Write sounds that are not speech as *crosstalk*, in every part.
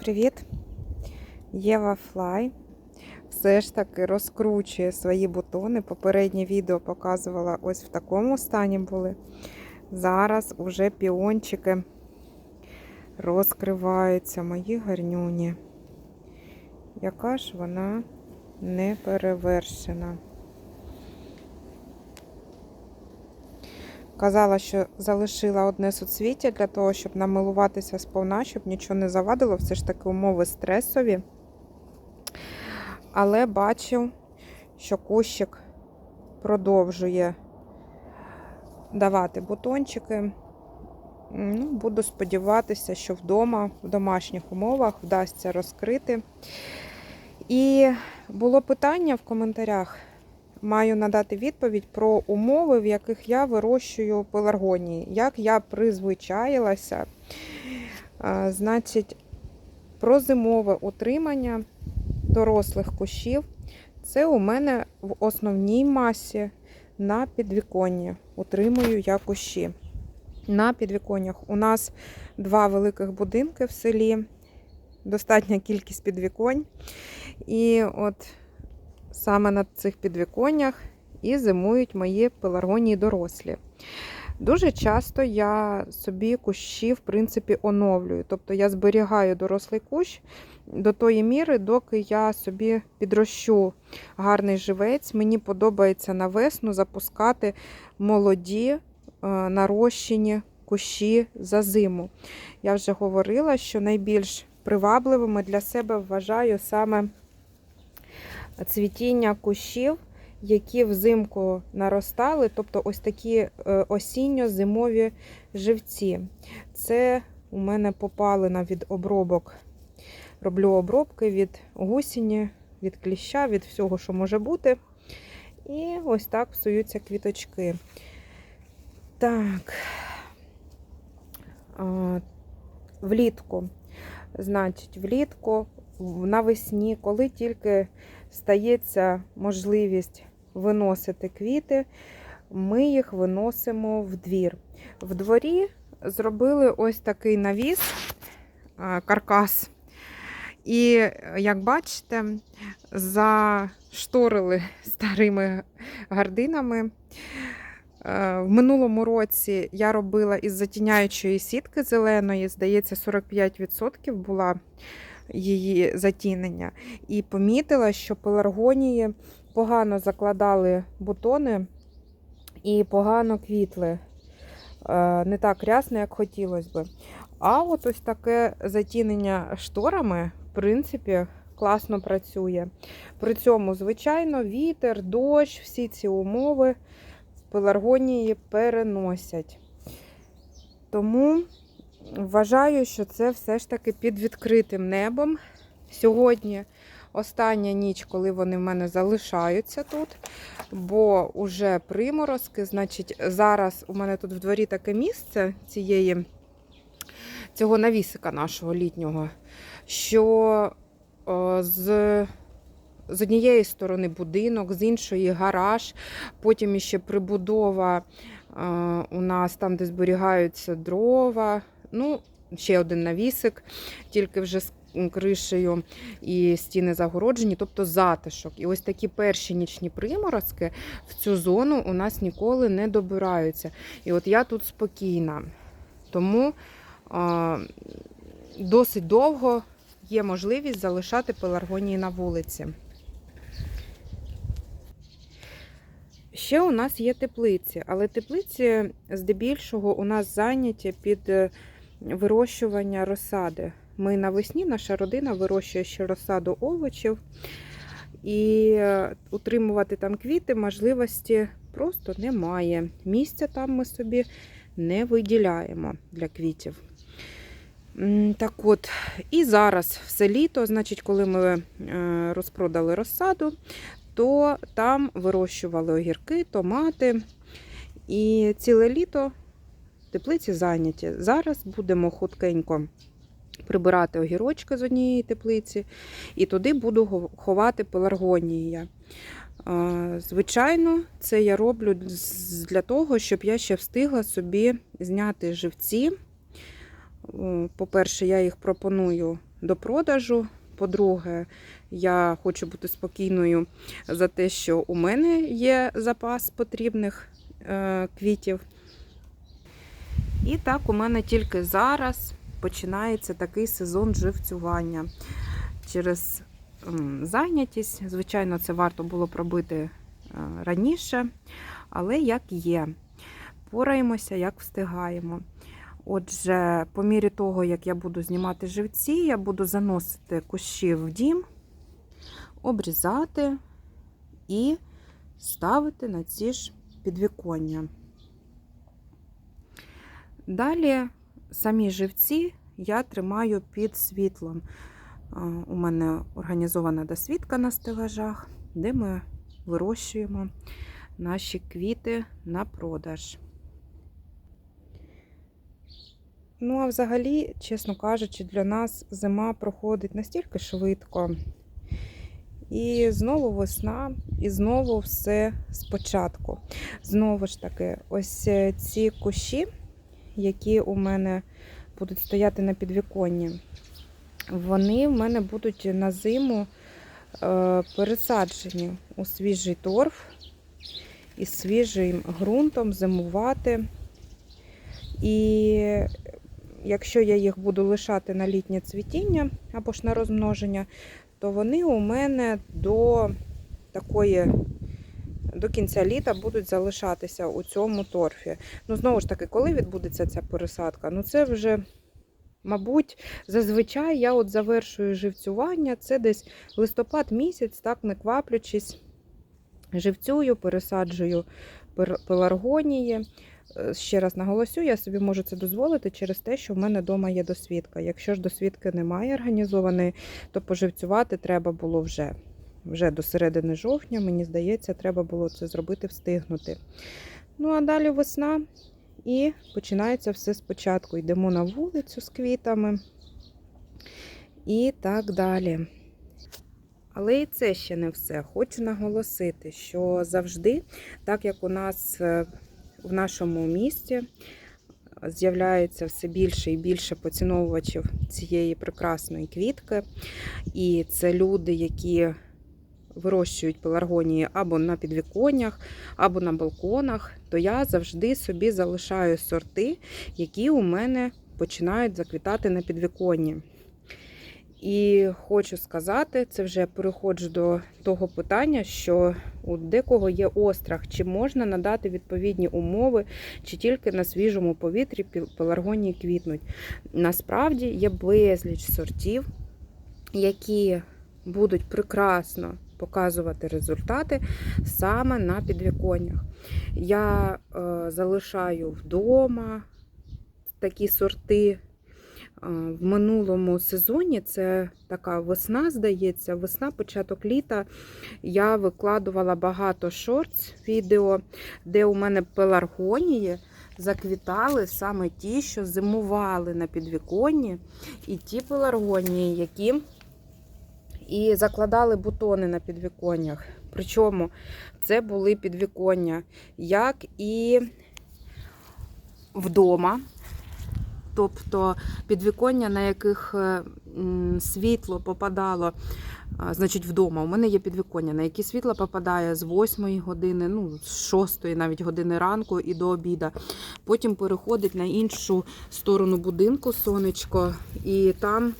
Привіт! Єва Флай все ж таки розкручує свої бутони. Попереднє відео показувала ось в такому стані були. Зараз уже піончики розкриваються, мої гарнюні. Яка ж вона не перевершена. Казала, що залишила одне суцвіття для того, щоб намилуватися сповна, щоб нічого не завадило. Все ж таки умови стресові. Але бачу, що кущик продовжує давати бутончики. Ну, Буду сподіватися, що вдома, в домашніх умовах вдасться розкрити. І було питання в коментарях маю надати відповідь про умови, в яких я вирощую пеларгонії, як я призвичаїлася. Значить, про зимове утримання дорослих кущів. Це у мене в основній масі на підвіконні. Утримую я кущі. На підвіконнях у нас два великих будинки в селі, достатня кількість підвіконь. І от саме на цих підвіконнях і зимують мої пеларгонії дорослі. Дуже часто я собі кущі, в принципі, оновлюю. Тобто я зберігаю дорослий кущ до тої міри, доки я собі підрощу гарний живець. Мені подобається на весну запускати молоді е, нарощені кущі за зиму. Я вже говорила, що найбільш привабливими для себе вважаю саме цвітіння кущів, які взимку наростали, тобто ось такі е, осінньо-зимові живці. Це у мене попалина від обробок. Роблю обробки від гусіні, від кліща, від всього, що може бути. І ось так псуються квіточки. Так, влітку. Значить, влітку навесні, коли тільки стається можливість виносити квіти, ми їх виносимо в двір. В дворі зробили ось такий навіс, каркас. І, як бачите, зашторили старими гардинами. В минулому році я робила із затіняючої сітки зеленої, здається, 45% була її затінення. І помітила, що пеларгонії погано закладали бутони і погано квітли. Е, не так рясно, як хотілося би. А от ось таке затінення шторами, в принципі, класно працює. При цьому, звичайно, вітер, дощ, всі ці умови в пеларгонії переносять. Тому Вважаю, що це все ж таки під відкритим небом. Сьогодні остання ніч, коли вони в мене залишаються тут, бо вже приморозки. Значить, зараз у мене тут в дворі таке місце цієї, цього навісика нашого літнього, що з з однієї сторони будинок, з іншої гараж, потім іще прибудова у нас там, де зберігаються дрова. Ну, ще один навісик, тільки вже з кришею і стіни загороджені, тобто затишок. І ось такі перші нічні приморозки в цю зону у нас ніколи не добираються. І от я тут спокійна. Тому а, досить довго є можливість залишати пеларгонії на вулиці. Ще у нас є теплиці, але теплиці здебільшого у нас зайняті під е, вирощування розсади. Ми навесні, наша родина вирощує ще розсаду овочів. І утримувати там квіти можливості просто немає. Місця там ми собі не виділяємо для квітів. Так от, І зараз все літо, значить, коли ми е, розпродали розсаду, то там вирощували огірки, томати. І ціле літо теплиці зайняті. Зараз будемо худкенько прибирати огірочки з однієї теплиці, і туди буду ховати пеларгонії. Звичайно, це я роблю для того, щоб я ще встигла собі зняти живці. По-перше, я їх пропоную до продажу. По-друге, я хочу бути спокійною за те, що у мене є запас потрібних е, квітів. І так, у мене тільки зараз починається такий сезон живцювання через зайнятість. Звичайно, це варто було пробити е, раніше, але як є. Пораємося, як встигаємо. Отже, по мірі того, як я буду знімати живці, я буду заносити кущі в дім, обрізати і ставити на ці ж підвіконня. Далі самі живці я тримаю під світлом. У мене організована досвідка на стелажах, де ми вирощуємо наші квіти на продаж. Ну, а взагалі, чесно кажучи, для нас зима проходить настільки швидко. І знову весна, і знову все спочатку. Знову ж таки, ось е, ці кущі, які у мене будуть стояти на підвіконні, вони в мене будуть на зиму е, пересаджені у свіжий торф із свіжим ґрунтом зимувати. І якщо я їх буду лишати на літнє цвітіння або ж на розмноження, то вони у мене до такої. До кінця літа будуть залишатися у цьому торфі. Ну, знову ж таки, коли відбудеться ця пересадка? Ну, це вже, мабуть, зазвичай я от завершую живцювання. Це десь листопад місяць, так не кваплячись, живцюю, пересаджую пеларгонії. Е, Ще раз наголосю, я собі можу це дозволити через те, що в мене вдома є досвідка. Якщо ж досвідки немає організованої, то поживцювати треба було вже. Вже до середини жовтня, мені здається, треба було це зробити, встигнути. Ну, а далі весна і починається все спочатку. Йдемо на вулицю з квітами і так далі. Але і це ще не все. Хочу наголосити, що завжди, так як у нас е, в нашому місті з'являється все більше і більше поціновувачів цієї прекрасної квітки, і це люди, які вирощують пеларгонії або на підвіконнях, або на балконах, то я завжди собі залишаю сорти, які у мене починають заквітати на підвіконні. І хочу сказати, це вже переходжу до того питання, що у декого є острах, чи можна надати відповідні умови, чи тільки на свіжому повітрі пеларгонії квітнуть. Насправді є безліч сортів, які будуть прекрасно показувати результати саме на підвіконнях. Я е, залишаю вдома такі сорти. Е, В минулому сезоні це така весна, здається, весна, початок літа. Я викладувала багато шортс відео, де у мене пеларгонії заквітали саме ті, що зимували на підвіконні, і ті пеларгонії, які і закладали бутони на підвіконнях. Причому це були підвіконня, як і вдома. Тобто підвіконня, на яких е, світло попадало, значить, вдома. У мене є підвіконня, на які світло попадає з 8 години, ну, з 6 навіть години ранку і до обіда. Потім переходить на іншу сторону будинку сонечко, і там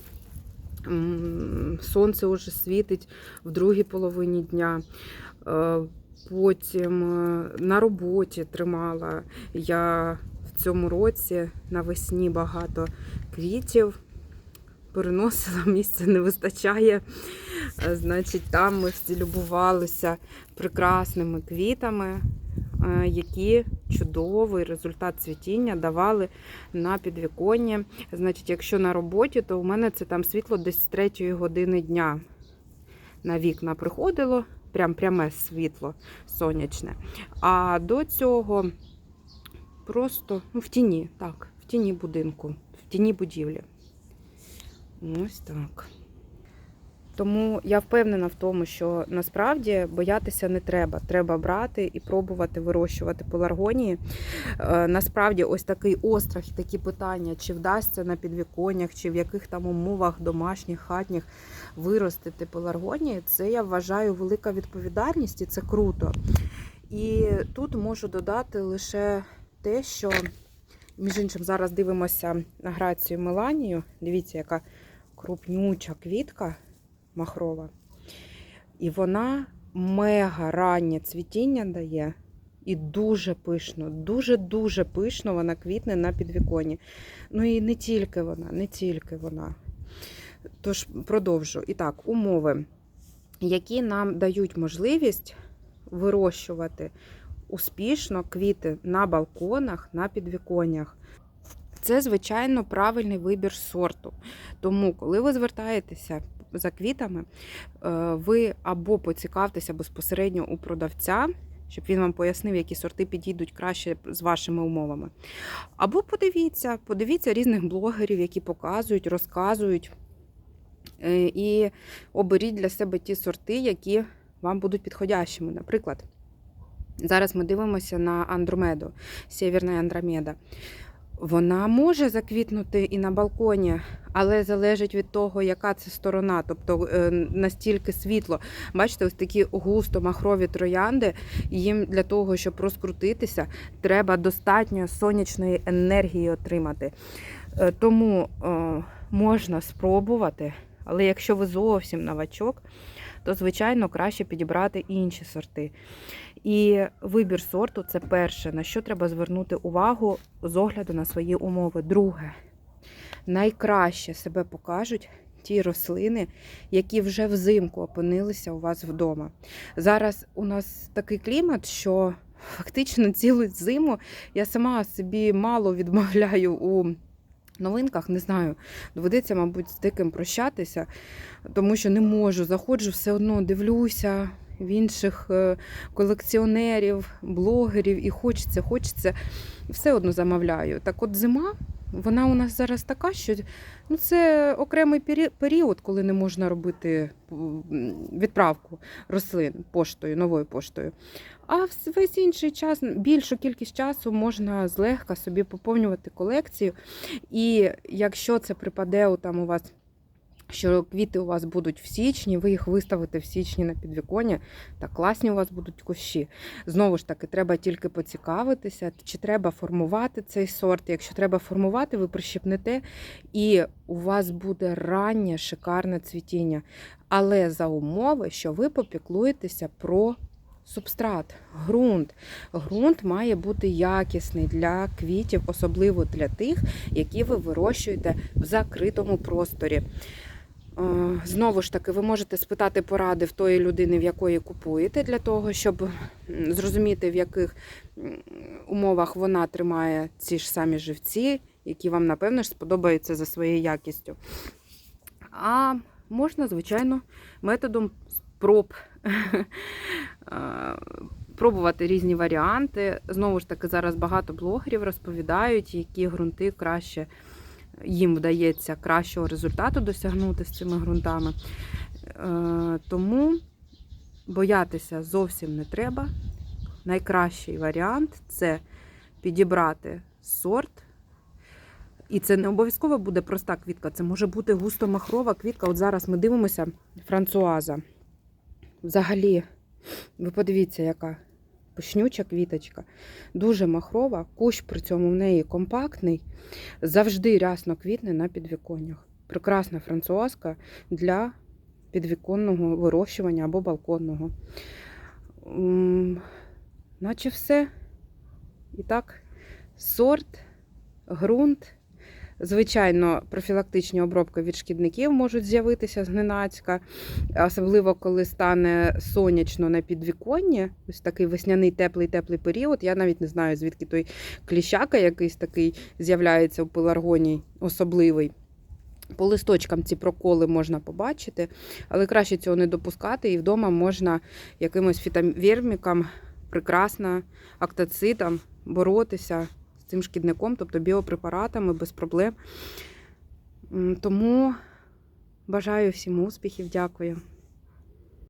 сонце вже світить в другій половині дня. Е, Потім е, на роботі тримала я в цьому році навесні багато квітів. Переносила, *laughs* місця не вистачає. Е, Значить, там ми всі любувалися прекрасними квітами, які чудовий результат цвітіння давали на підвіконні. Значить, якщо на роботі, то у мене це там світло десь з 3 години дня на вікна приходило, прям пряме світло сонячне. А до цього просто ну, в тіні, так, в тіні будинку, в тіні будівлі. Ось так. Тому я впевнена в тому, що насправді боятися не треба. Треба брати і пробувати вирощувати пеларгонії. Е, Насправді, ось такий острах такі питання, чи вдасться на підвіконнях, чи в яких там умовах домашніх, хатніх виростити пеларгонії, це я вважаю велика відповідальність і це круто. І тут можу додати лише те, що між іншим зараз дивимося на грацію Меланію. Дивіться, яка крупнюча квітка махрова. І вона мега раннє цвітіння дає. І дуже пишно, дуже-дуже пишно вона квітне на підвіконні. Ну і не тільки вона, не тільки вона. Тож продовжу. І так, умови, які нам дають можливість вирощувати успішно квіти на балконах, на підвіконнях. Це, звичайно, правильний вибір сорту. Тому, коли ви звертаєтеся за квітами, е, ви або поцікавтеся безпосередньо у продавця, щоб він вам пояснив, які сорти підійдуть краще з вашими умовами. Або подивіться, подивіться різних блогерів, які показують, розказують. е, І оберіть для себе ті сорти, які вам будуть підходящими. Наприклад, зараз ми дивимося на Андромеду, Сєвєрна Андромеда. Вона може заквітнути і на балконі, але залежить від того, яка це сторона, тобто е, настільки світло. Бачите, ось такі густо махрові троянди. Їм для того, щоб розкрутитися, треба достатньо сонячної енергії отримати. Е, Тому е, можна спробувати, але якщо ви зовсім новачок, то звичайно краще підібрати інші сорти. І вибір сорту це перше, на що треба звернути увагу з огляду на свої умови. Друге, найкраще себе покажуть ті рослини, які вже взимку опинилися у вас вдома. Зараз у нас такий клімат, що фактично цілу зиму я сама собі мало відмовляю у. Новинках не знаю, доведеться, мабуть, з диким прощатися, тому що не можу. Заходжу, все одно дивлюся в інших е, колекціонерів, блогерів, і хочеться, хочеться, все одно замовляю. Так от зима, вона у нас зараз така, що ну, це окремий період, коли не можна робити відправку рослин поштою, новою поштою. А весь інший час, більшу кількість часу можна злегка собі поповнювати колекцію. І якщо це припаде у там у вас. Що квіти у вас будуть в січні, ви їх виставите в січні на підвіконня, та класні у вас будуть кущі. Знову ж таки, треба тільки поцікавитися, чи треба формувати цей сорт. Якщо треба формувати, ви прищепнете, і у вас буде раннє шикарне цвітіння. Але за умови, що ви попіклуєтеся про субстрат, ґрунт. Ґрунт має бути якісний для квітів, особливо для тих, які ви вирощуєте в закритому просторі. Е, Знову ж таки, ви можете спитати поради в тої людини, в якої купуєте, для того, щоб зрозуміти, в яких умовах вона тримає ці ж самі живці, які вам, напевно, ж сподобаються за своєю якістю. А можна, звичайно, методом спроб *laughs* е, пробувати різні варіанти. Знову ж таки, зараз багато блогерів розповідають, які ґрунти краще їм вдається кращого результату досягнути з цими ґрунтами. Е, Тому боятися зовсім не треба. Найкращий варіант це підібрати сорт. І це не обов'язково буде проста квітка, це може бути густомахрова квітка. От зараз ми дивимося франсуаза. Взагалі, ви подивіться, яка пишнюча квіточка. Дуже махрова, кущ при цьому в неї компактний, завжди рясно квітне на підвіконнях. Прекрасна французька для підвіконного вирощування або балконного. Наче все. І так, сорт, ґрунт. Звичайно, профілактичні обробки від шкідників можуть з'явитися зненацька, особливо коли стане сонячно на підвіконні, ось такий весняний теплий теплий період. Я навіть не знаю, звідки той кліщака якийсь такий з'являється у пеларгонії особливий. По листочкам ці проколи можна побачити, але краще цього не допускати, і вдома можна якимось фітовірміком, прекрасно актацитом боротися цим шкідником, тобто біопрепаратами без проблем. Тому Бажаю всім успіхів, дякую.